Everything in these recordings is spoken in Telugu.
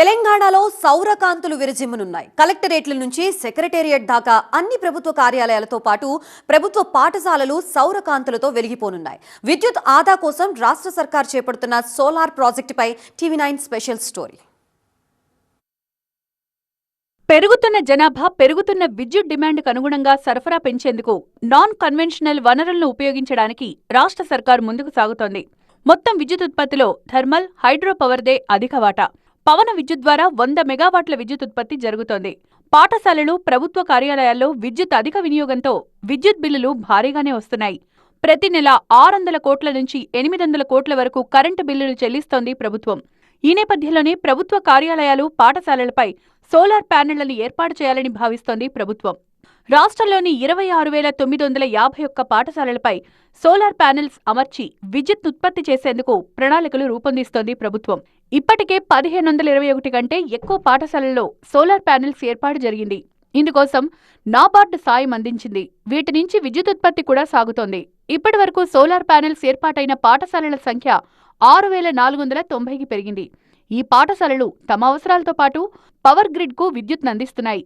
తెలంగాణలో సౌరకాంతులు విరజిమ్మనున్నాయి. కలెక్టరేట్ల నుంచి సెక్రటేరియట్ దాకా అన్ని ప్రభుత్వ కార్యాలయాలతో పాటు ప్రభుత్వ పాఠశాలలు సౌరకాంతులతో వెలిగిపోనున్నాయి. విద్యుత్ ఆదా కోసం రాష్ట్ర సర్కార్ చేపడుతున్న సోలార్ ప్రాజెక్టుపై టీవీ నైన్ స్పెషల్ స్టోరీ. పెరుగుతున్న జనాభా పెరుగుతున్న విద్యుత్ డిమాండ్కు అనుగుణంగా సరఫరా పెంచేందుకు నాన్ కన్వెన్షనల్ వనరులను ఉపయోగించడానికి రాష్ట్ర సర్కారు ముందుకు సాగుతోంది. మొత్తం విద్యుత్ ఉత్పత్తిలో థర్మల్ హైడ్రో పవర్దే అధిక వాటా. పవన విద్యుత్ ద్వారా వంద మెగావాట్ల విద్యుత్ ఉత్పత్తి జరుగుతోంది. పాఠశాలలు ప్రభుత్వ కార్యాలయాల్లో విద్యుత్ అధిక వినియోగంతో విద్యుత్ బిల్లులు భారీగానే వస్తున్నాయి. ప్రతి నెల ఆరు వందల కోట్ల నుంచి ఎనిమిది వందల కోట్ల వరకు కరెంటు బిల్లులు చెల్లిస్తోంది ప్రభుత్వం. ఈ నేపథ్యంలోనే ప్రభుత్వ కార్యాలయాలు పాఠశాలలపై సోలార్ ప్యానెళ్ళను ఏర్పాటు చేయాలని భావిస్తోంది ప్రభుత్వం. రాష్ట్రంలోని ఇరవై ఆరు వేల తొమ్మిది వందల యాభై ఒక్క పాఠశాలలపై సోలార్ ప్యానెల్స్ అమర్చి విద్యుత్ ఉత్పత్తి చేసేందుకు ప్రణాళికలు రూపొందిస్తోంది ప్రభుత్వం. ఇప్పటికే పదిహేను వందల ఇరవై ఒకటి కంటే ఎక్కువ పాఠశాలల్లో సోలార్ ప్యానెల్స్ ఏర్పాటు జరిగింది. ఇందుకోసం నాబార్డు సాయం అందించింది. వీటి నుంచి విద్యుత్ ఉత్పత్తి కూడా సాగుతోంది. ఇప్పటి వరకు సోలార్ ప్యానెల్స్ ఏర్పాటైన పాఠశాలల సంఖ్య ఆరు వేల నాలుగు వందల తొంభైకి పెరిగింది. ఈ పాఠశాలలు తమ అవసరాలతో పాటు పవర్ గ్రిడ్కు విద్యుత్ అందిస్తున్నాయి.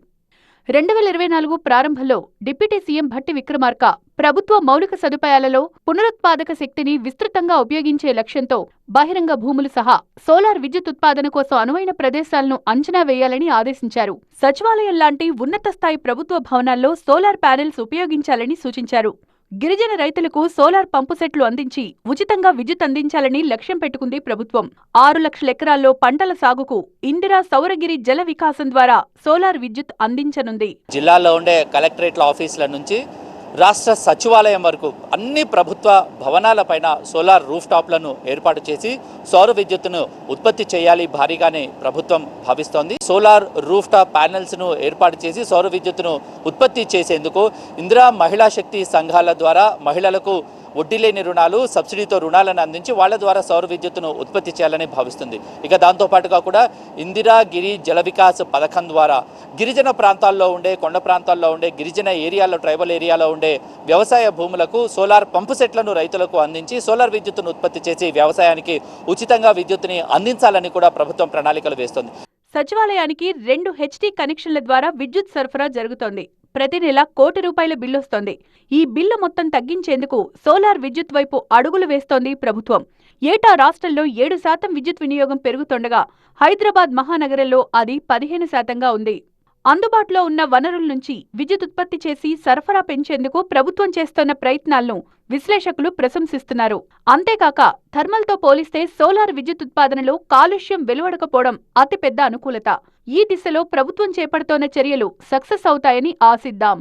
రెండు వేల ఇరవై నాలుగు ప్రారంభంలో డిప్యూటీ సీఎం భట్టి విక్రమార్క ప్రభుత్వ మౌలిక సదుపాయాలలో పునరుత్పాదక శక్తిని విస్తృతంగా ఉపయోగించే లక్ష్యంతో బహిరంగ భూములు సహా సోలార్ విద్యుత్ ఉత్పాదన కోసం అనువైన ప్రదేశాలను అంచనా వేయాలని ఆదేశించారు. సచివాలయం లాంటి ఉన్నత స్థాయి ప్రభుత్వ భవనాల్లో సోలార్ ప్యానెల్స్ ఉపయోగించాలని సూచించారు. గిరిజన రైతులకు సోలార్ పంపు సెట్లు అందించి ఉచితంగా విద్యుత్ అందించాలని లక్ష్యం పెట్టుకుంది ప్రభుత్వం. ఆరు లక్షల ఎకరాల్లో పంటల సాగుకు ఇందిరా సౌరగిరి జల వికాసం ద్వారా సోలార్ విద్యుత్ అందించనుంది. జిల్లాలో ఉండే కలెక్టరేట్ల ఆఫీసుల నుంచి రాష్ట్ర సచివాలయం వరకు అన్ని ప్రభుత్వ భవనాలపైన సోలార్ రూఫ్ టాప్లను ఏర్పాటు చేసి సౌర విద్యుత్తును ఉత్పత్తి చేయాలి భారీగానే ప్రభుత్వం భావిస్తోంది. సోలార్ రూఫ్ టాప్ ప్యానెల్స్ను ఏర్పాటు చేసి సౌర విద్యుత్తును ఉత్పత్తి చేసేందుకు ఇందిరా మహిళా శక్తి సంఘాల ద్వారా మహిళలకు వడ్డీ లేని రుణాలు సబ్సిడీతో రుణాలను అందించి వాళ్ళ ద్వారా సౌర విద్యుత్తును ఉత్పత్తి చేయాలని భావిస్తుంది. ఇక దాంతోపాటుగా కూడా ఇందిరా గిరి జల వికాస్ పథకం ద్వారా గిరిజన ప్రాంతాల్లో ఉండే కొండ ప్రాంతాల్లో ఉండే గిరిజన ఏరియాలో ట్రైబల్ ఏరియాలో ఉండే వ్యవసాయ భూములకు సోలార్ పంపు సెట్లను రైతులకు అందించి సోలార్ విద్యుత్తును ఉత్పత్తి చేసి వ్యవసాయానికి ఉచితంగా విద్యుత్తుని అందించాలని కూడా ప్రభుత్వం ప్రణాళికలు వేస్తోంది. సచివాలయానికి రెండు హెచ్డీ కనెక్షన్ల ద్వారా విద్యుత్ సరఫరా జరుగుతోంది. ప్రతి నెల కోటి రూపాయల బిల్లొస్తోంది. ఈ బిల్లు మొత్తం తగ్గించేందుకు సోలార్ విద్యుత్ వైపు అడుగులు వేస్తోంది ప్రభుత్వం. ఏటా రాష్ట్రంలో ఏడు శాతం విద్యుత్ వినియోగం పెరుగుతుండగా హైదరాబాద్ మహానగరంలో అది పదిహేను శాతంగా ఉంది. అందుబాటులో ఉన్న వనరుల నుంచి విద్యుత్ ఉత్పత్తి చేసి సరఫరా పెంచేందుకు ప్రభుత్వం చేస్తున్న ప్రయత్నాలను విశ్లేషకులు ప్రశంసిస్తున్నారు. అంతేకాక థర్మల్తో పోలిస్తే సోలార్ విద్యుత్ ఉత్పాదనలో కాలుష్యం వెలువడకపోవడం అతిపెద్ద అనుకూలత. ఈ దిశలో ప్రభుత్వం చేపడుతోన్న చర్యలు సక్సెస్ అవుతాయని ఆశిద్దాం.